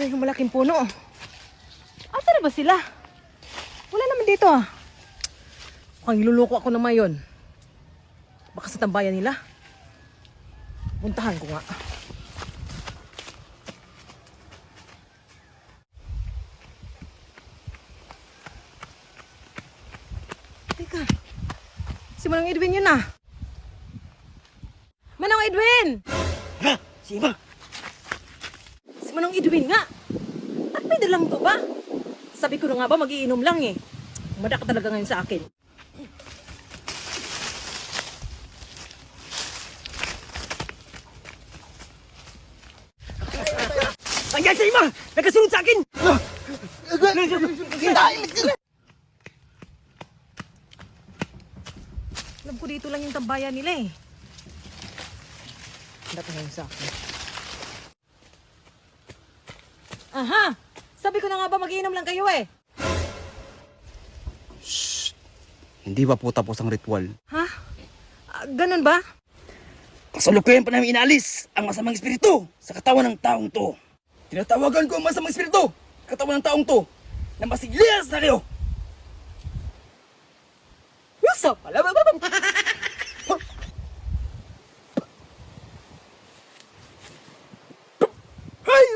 Ay, yung malaking puno. Asa na ba sila? Wala naman dito ah. Mukhang iluloko ako naman yun. Baka sa tambayan nila. Puntahan ko nga. Teka. Si Manong Edwin yun ah. Manong Edwin! Ha? Sima? Si Manong Edwin nga. At may dalang to ba? Sabi ko na nga ba, magiinom lang eh. Mada ka talaga ngayon sa akin. Ayan sa ima! Nagkasunod sa akin! Alam ko dito lang yung tambayan nila eh. Ka ngayon sa akin. Aha! Sabi ko na nga ba, magiinom lang kayo eh. Hindi ba po tapos ang ritual? Ha? Ah, ganun ba? Kasalukuyan pa namin inalis ang masamang espiritu sa katawan ng taong to. Tinatawagan ko ang masamang espiritu sa katawan ng taong to na masiglas na kayo. Yuso! Ay!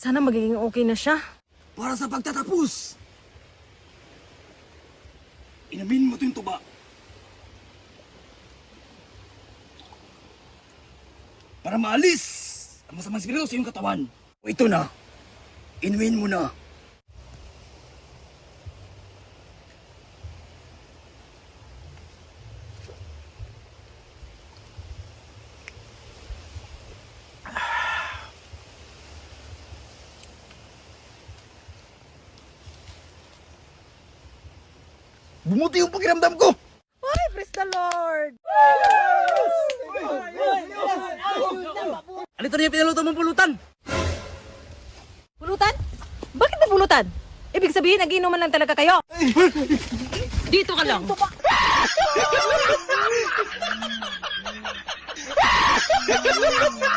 Sana magiging okay na siya. Para sa pagtatapos. Inamin mo ito yung tuba. Para maalis ang masamang espiritu sa iyong katawan. O ito na. Inumin mo na. Bumuti yung pakiramdam ko! Ay, praise the Lord! Alito na yung pinaluto mong pulutan? Pulutan? Bakit ba pulutan? Ibig sabihin, nagiinuman lang talaga kayo. Dito ka lang.